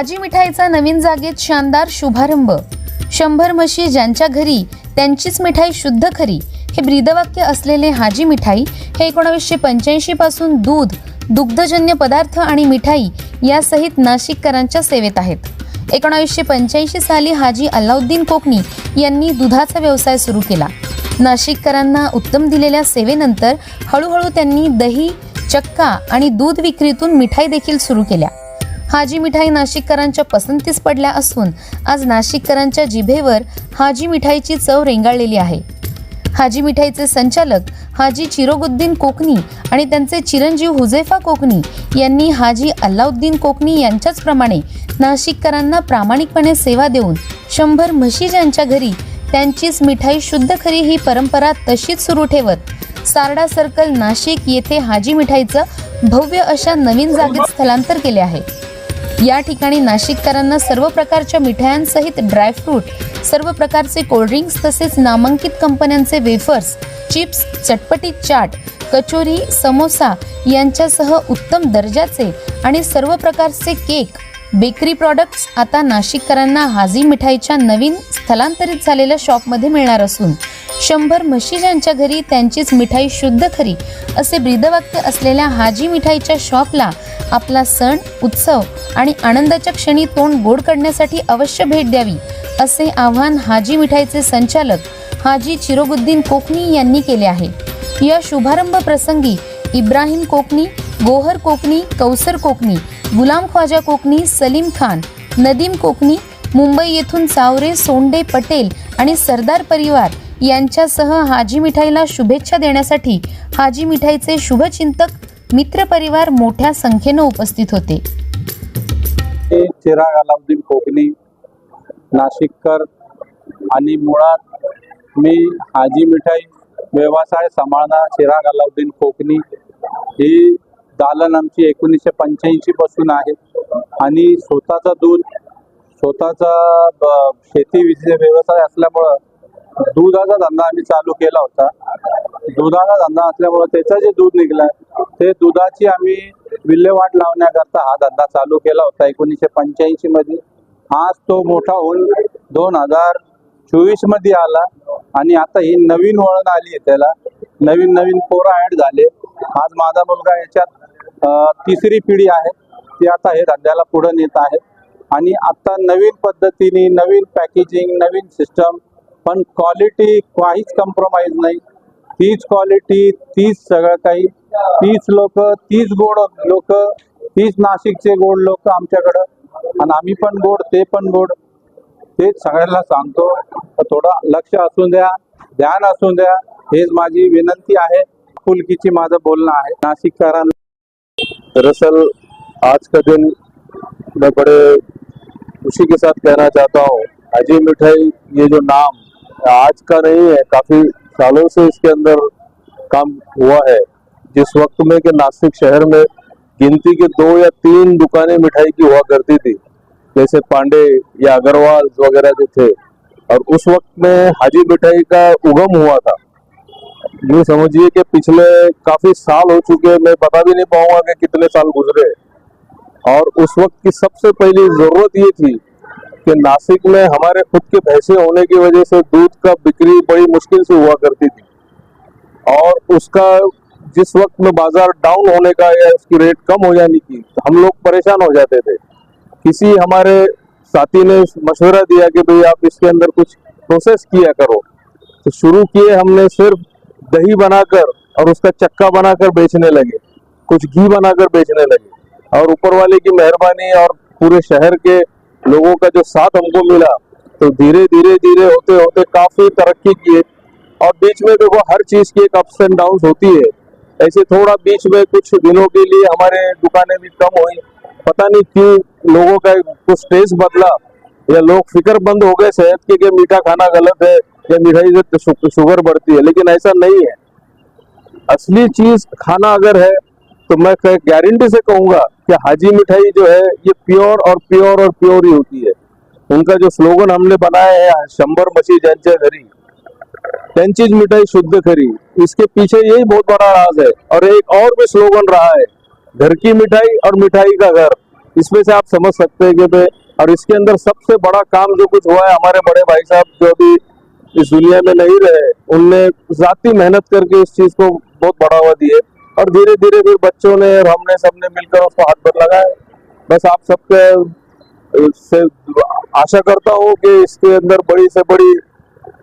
हाजी मिठाईचा नवीन जागेत शानदार शुभारंभ. शंभर म्हशी ज्यांच्या घरी त्यांचीच मिठाई शुद्ध खरी. हे ब्रीदवाक्य असलेले हाजी मिठाई हे एकोणावीसशे पंच्याऐंशी पासून दूध दुग्धजन्य पदार्थ आणि मिठाई यासहित नाशिककरांच्या सेवेत आहेत. एकोणावीसशे पंच्याऐंशी साली हाजी अल्लाउद्दीन कोकणी यांनी दुधाचा व्यवसाय सुरू केला. नाशिककरांना उत्तम दिलेल्या सेवेनंतर हळूहळू त्यांनी दही चक्का आणि दूध विक्रीतून मिठाई देखील सुरू केल्या. हाजी मिठाई नाशिककरांच्या पसंतीस पडल्या असून आज नाशिककरांच्या जिभेवर हाजी मिठाईची चव रेंगाळलेली आहे. हाजी मिठाईचे संचालक हाजी चिरोगुद्दीन कोकणी आणि त्यांचे चिरंजीव हुजेफा कोकणी यांनी हाजी अल्लाउद्दीन कोकणी यांच्याच प्रमाणे नाशिककरांना प्रामाणिकपणे सेवा देऊन शंभर म्हशी ज्यांच्या घरी त्यांचीच मिठाई शुद्ध खरी ही परंपरा तशीच सुरू ठेवत सारडा सर्कल नाशिक येथे हाजी मिठाईचं भव्य अशा नवीन जागेत स्थलांतर केले आहे. या ठिकाणी नाशिककरांना सर्व प्रकारच्या मिठायांसहित ड्रायफ्रूट सर्व प्रकारचे कोल्ड्रिंक्स तसेच नामांकित कंपन्यांचे वेफर्स चिप्स चटपटी चाट कचोरी समोसा यांच्यासह उत्तम दर्जाचे आणि सर्व प्रकारचे केक बेकरी प्रॉडक्ट्स आता नाशिककरांना हाजी मिठाईच्या नवीन स्थलांतरित झालेल्या शॉपमध्ये मिळणार असून शंभर म्हशी ज्यांच्या घरी त्यांचीच मिठाई शुद्ध खरी असे ब्रीदवाक्य असलेल्या हाजी मिठाईच्या शॉपला आपला सण उत्सव आणि आनंदाच्या क्षणी तोंड गोड करण्यासाठी अवश्य भेट द्यावी असे आव्हान हाजी मिठाईचे संचालक हाजी चिरोगुद्दीन कोकणी यांनी केले आहे. या शुभारंभ प्रसंगी इब्राहिम कोकणी गोहर कोकणी कौसर कोकणी गुलाम ख्वाजा कोकणी सलीम खान नदीम कोकणी मुंबई येथून सावरे सोंडे पटेल आणि सरदार परिवार यांच्यासह हाजी मिठाईला शुभेच्छा देण्यासाठी हाजी मिठाईचे शुभचिंतक मित्र परिवार मोठ्या संख्येनं उपस्थित होते. चिराग अलाउद्दीन कोकणी नाशिककर आणि मुळात मी हाजी मिठाई व्यवसाय सांभाळणारा चिराग अलाउद्दीन कोकणी ही दालन आमची एकोणीसशे पंच्याऐंशी पासून आहे आणि स्वतःचं दूध स्वतःचा ब- शेती विषय व्यवसाय असल्यामुळं दुधाचा धंदा आम्ही चालू केला होता. दुधाचा धंदा असल्यामुळं त्याचं जे दूध निघलं ते दुधाची आम्ही विल्हेवाट लावण्याकरता हा धंदा चालू केला होता एकोणीसशे पंच्याऐंशी मध्ये. आज तो मोठा होऊन दोन हजार चोवीसमध्ये आला आणि आता ही नवीन वळण आली आहे त्याला. नवीन नवीन पोरं ऍड झाले. आज माझा मुलगा याच्यात तिसरी पिढी आहे. ती आता हे धंद्याला पुढे नेत आहे. आणि आता नवीन पद्धतीने नवीन पॅकेजिंग नवीन सिस्टम पण क्वालिटी काहीच कम्प्रोमाइज नाही. तीच क्वालिटी तीच सगळं काही. तीच लोक तीच गोड लोक तीच नाशिकचे गोड लोक आमच्याकडं. आणि आम्ही पण गोड ते पण गोड. तेच सगळ्यांना सांगतो. थोडं लक्ष असू द्या ध्यान असू द्या. हेच माझी विनंती आहे. फुलकीची माझं बोलणं आहे. नाशिककरांना दरअसल आज का दिन मैं बड़े खुशी के साथ कहना चाहता हूँ. अजय मिठाई ये जो नाम आज का नहीं है, काफ़ी सालों से इसके अंदर काम हुआ है। जिस वक्त में कि नासिक शहर में गिनती के दो या तीन दुकानें मिठाई की हुआ करती थी, जैसे पांडे या अग्रवाल वगैरह जो थे, और उस वक्त में हाजी मिठाई का उगम हुआ था। यूँ समझिए कि पिछले काफ़ी साल हो चुके मैं बता भी नहीं पाऊँगा कि कितने साल गुजरे। और उस वक्त की सबसे पहली ज़रूरत ये थी कि नासिक में हमारे खुद के भैंसे होने की वजह से दूध का बिक्री बड़ी मुश्किल से हुआ करती थी। और उसका जिस वक्त में बाज़ार डाउन होने का या उसकी रेट कम हो जाने की तो हम लोग परेशान हो जाते थे। किसी हमारे साथी ने मशवरा दिया कि भाई आप इसके अंदर कुछ प्रोसेस किया करो। तो शुरू किए हमने सिर्फ़ दही बनाकर और उसका चक्का बनाकर बेचने लगे। कुछ घी बनाकर बेचने लगे। और ऊपर वाले की मेहरबानी और पूरे शहर के लोगों का जो साथ हमको मिला तो धीरे धीरे धीरे होते होते काफ़ी तरक्की किए और बीच में देखो, हर चीज़ की एक अप्स एंड डाउन होती है। ऐसे थोड़ा बीच में कुछ दिनों के लिए हमारे दुकानें भी कम हुई। पता नहीं क्यों लोगों का कुछ टेस्ट बदला, या लोग फ़िक्र बंद हो गए सेहत के मीठा खाना गलत है, या मिठाई से शुगर बढ़ती है, लेकिन ऐसा नहीं है। असली चीज़ खाना अगर है तो मैं गारंटी से कहूँगा कि हाजी मिठाई जो है, ये प्योर और प्योर और प्योर ही होती है। उनका जो स्लोगन हमने बनाया है शंबर मछी ज्यांच्या घरी त्यांचीच मिठाई शुद्ध खरी इसके पीछे यही बहुत बड़ा राज है और एक और भी स्लोगन रहा है, घर की मिठाई और मिठाई का घर। इसमें से आप समझ सकते हैं कि और इसके अंदर सबसे बड़ा काम जो कुछ हुआ है, हमारे बड़े भाई साहब जो अभी इस दुनिया में नहीं रहे, उनने जाती मेहनत करके इस चीज़ को बहुत बढ़ावा दिए। और धीरे धीरे फिर बच्चों ने और हमने सबने मिलकर उसको हाथ पर लगाया। बस आप सबके से आशा करता हूँ कि इसके अंदर बड़ी से बड़ी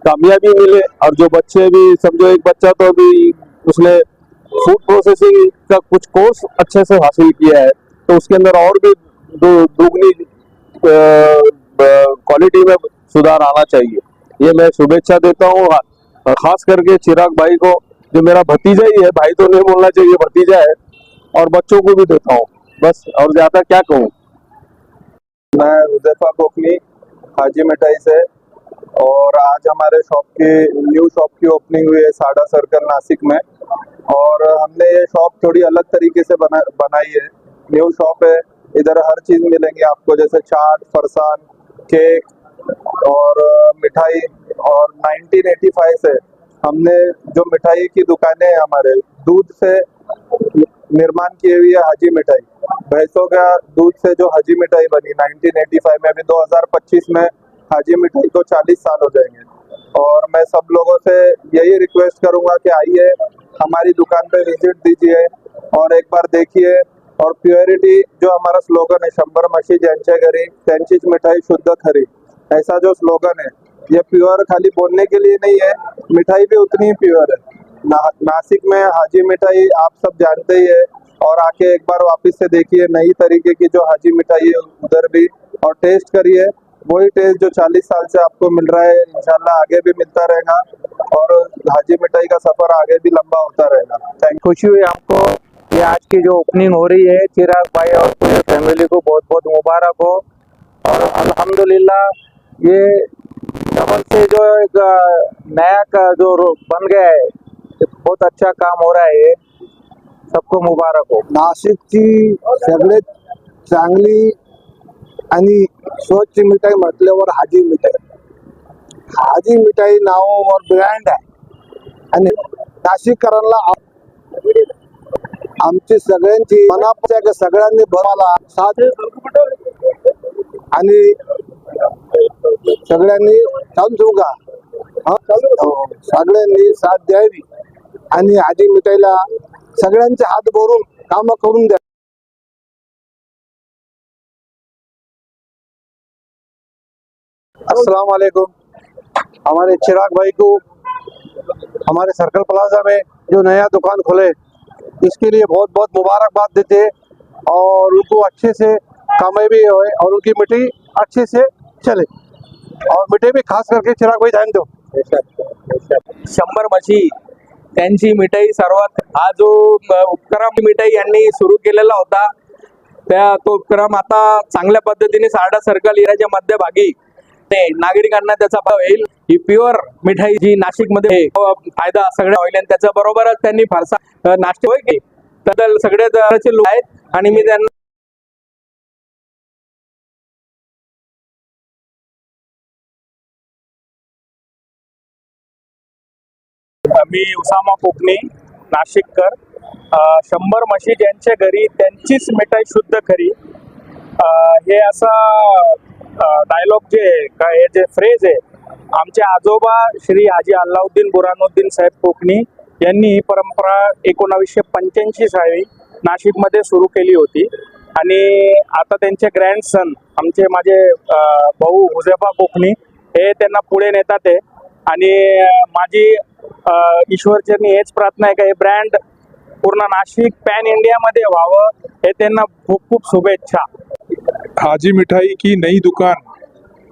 कामयाबी मिले और जो बच्चे भी, समझो एक बच्चा तो अभी उसने फ़ूड प्रोसेसिंग का कुछ कोर्स अच्छे से हासिल किया है तो उसके अंदर और भी दुगनी क्वालिटी में सुधार आना चाहिए। ये मैं शुभेच्छा देता हूँ खास करके चिराग भाई को जो मेरा भतीजा ही है, भाई तो नहीं बोलना चाहिए, भतीजा है, और बच्चों को भी देता हूँ। बस, और ज़्यादा क्या कहूँ? मैं हुजैफा कोकनी, हाजी मिठाई से, और आज हमारे शॉप की न्यू शॉप की ओपनिंग हुई है साडा सर्कल नासिक में, और हमने ये शॉप थोड़ी अलग तरीके से बना, बनाई है। न्यू शॉप है, इधर हर चीज़ मिलेंगी आपको, जैसे चाट, फरसान केक और मिठाई, और 1985 से हमने जो मिठाई की दुकानें हैं हमारे, दूध से निर्माण की हुई है हाजी मिठाई। भैंसों का दूध से जो हाजी मिठाई बनी 1985 में अभी 2025 में हाजी मिठाई को 40 साल हो जाएँगे। और मैं सब लोगों से यही रिक्वेस्ट करूँगा कि आइए, हमारी दुकान पे विज़िट दीजिए और एक बार देखिए। और प्योरिटी जो हमारा स्लोगन है, शंबर म्हशी ज्यांच्या घरी त्यांचीच मिठाई शुद्ध खरी, ऐसा जो स्लोगन है ये प्योर खाली बोलने के लिए नहीं है। मिठाई भी उतनी ही प्योर है। ना, नासिक में हाजी मिठाई आप सब जानते ही है। और आके एक बार वापस से देखिए नई तरीके की जो हाजी मिठाई है उधर भी। और टेस्ट करिए। वही टेस्ट जो 40 साल से आपको मिल रहा है इंशाल्लाह आगे भी मिलता रहेगा। और हाजी मिठाई का सफ़र आगे भी लंबा होता रहेगा। थैंक खुशी हुई हमको ये आज की जो ओपनिंग हो रही है चिराग भाई और पूरे फैमिली को बहुत बहुत मुबारक हो। और अल्हम्दुलिल्लाह ये डबल से जो एक नया का जो बन गया है बहुत अच्छा काम हो रहा है ये। सबको मुबारक हो। नाशिकची सगळ्यात चांगली आणि स्वच्छ मिठाई म्हटल्यावर हाजी मिठाई. हाजी मिठाई नावावर ब्रँड आहे. आणि नाशिककरांना आमची सगळ्यांची मनापासून सगळ्यांनी भरवाला साथ आणि सगळ्यांनी चालू ठेवू का? हा? सगळ्यांनी साथ द्यावी. आणि आधी मिठाईला सगळ्यांचे हात भरून काम करून द्या. अस्सलाम वालेकुम. हमारे चिराग भाई को हमारे सर्कल प्लाजा में जो नया दुकान खोले इसके लिए बहुत बहुत मुबारकबाद देते हैं और उनको अच्छे से कामयाबी होए और उनकी मिट्टी अच्छे से चले। और मिठाई भी खास करके चिराग भाई ध्यान दो। शंभर म्हशी त्यांची मिठाई सर्वात हा जो उपक्रम मिठाई यांनी सुरू केलेला होता त्या तो उपक्रम आता चांगल्या पद्धतीने सारडा सर्कल इराच्या मध्यभागी ते नागरिकांना त्याचा भाव येईल ही प्युअर मिठाई जी नाशिकमध्ये फायदा सगळ्या होईल आणि त्याच्या बरोबरच त्यांनी फारसा नाश्ते होय की? त्याबद्दल सगळे लोक आहेत आणि मी त्यांना मी उसामा कोकणे नाशिककर. शंभर म्हशी ज्यांच्या घरी त्यांचीच मिठाई शुद्ध खरी. हे असा डायलॉग जे का हे जे फ्रेज आहे आमचे आजोबा श्री हाजी अल्लाउद्दीन बुरानुद्दीन साहेब कोकणी यांनी ही परंपरा एकोणावीसशे पंच्याऐंशी साली नाशिकमध्ये सुरू केली होती. आणि आता त्यांचे ग्रँडसन आमचे माझे भाऊ हुजेफा कोकणी हे त्यांना पुढे नेतात आहे आणि माझी ईश्वरचरणी हेच प्रार्थना आहे का, हे ब्रँड पूर्ण नाशिक पॅन इंडियामध्ये व्हावं, हे त्यांना खूप खूप शुभेच्छा. हाजी मिठाई की नई दुकान,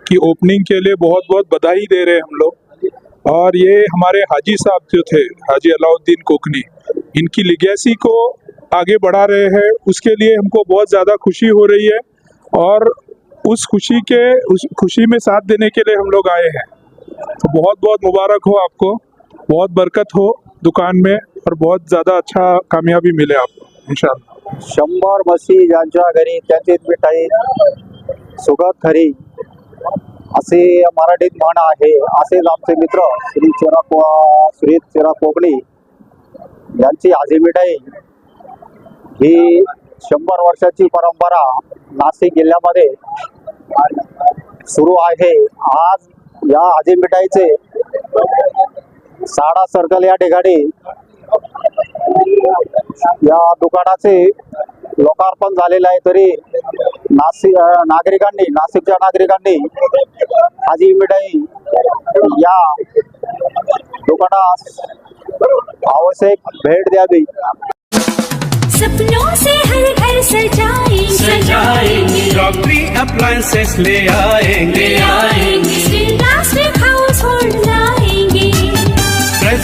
की ओपनिंग के लिए बहुत बहुत बधाई दे रहे हैं हम लोग। और ये हमारे हाजी साहब जो थे, हाजी अलाउद्दीन कोकनी, इनकी लिगेसी को आगे बढ़ा रहे हैं। उसके लिए हमको बहुत ज़्यादा खुशी हो रही है और उस खुशी के, उस खुशी में साथ देने के लिए हम लोग आए हैं। तो बहुत बहुत मुबारक हो आपको। बहुत बरकत हो दुकान में और बहुत ज़्यादा अच्छा कामयाबी मिले आपको इनशाला शंभर म्हशी ज्यांच्या घरी त्यांची मिठाई सुगत खरी असे मराठीत म्हण आहे असेच आमचे मित्र श्री चिराग श्री चिराग कोकणी यांची हाजी मिठाई. ही शंभर वर्षाची परंपरा नाशिक जिल्ह्यामध्ये सुरू आहे. आज या हाजी मिठाईचे साडा सर्कल या ठिकाणी या दुकानाचे लोकार्पण झालेलं आहे. तरी नाशिक नागरिकांनी नाशिकच्या नागरिकांनी हाजी मिठाई या दुकानास आवश्यक भेट द्यावी. सपनों से हर घर सजाएंगे. सजाएंगे. क्रॉकरी अप्लायंसेस ले आएंगे.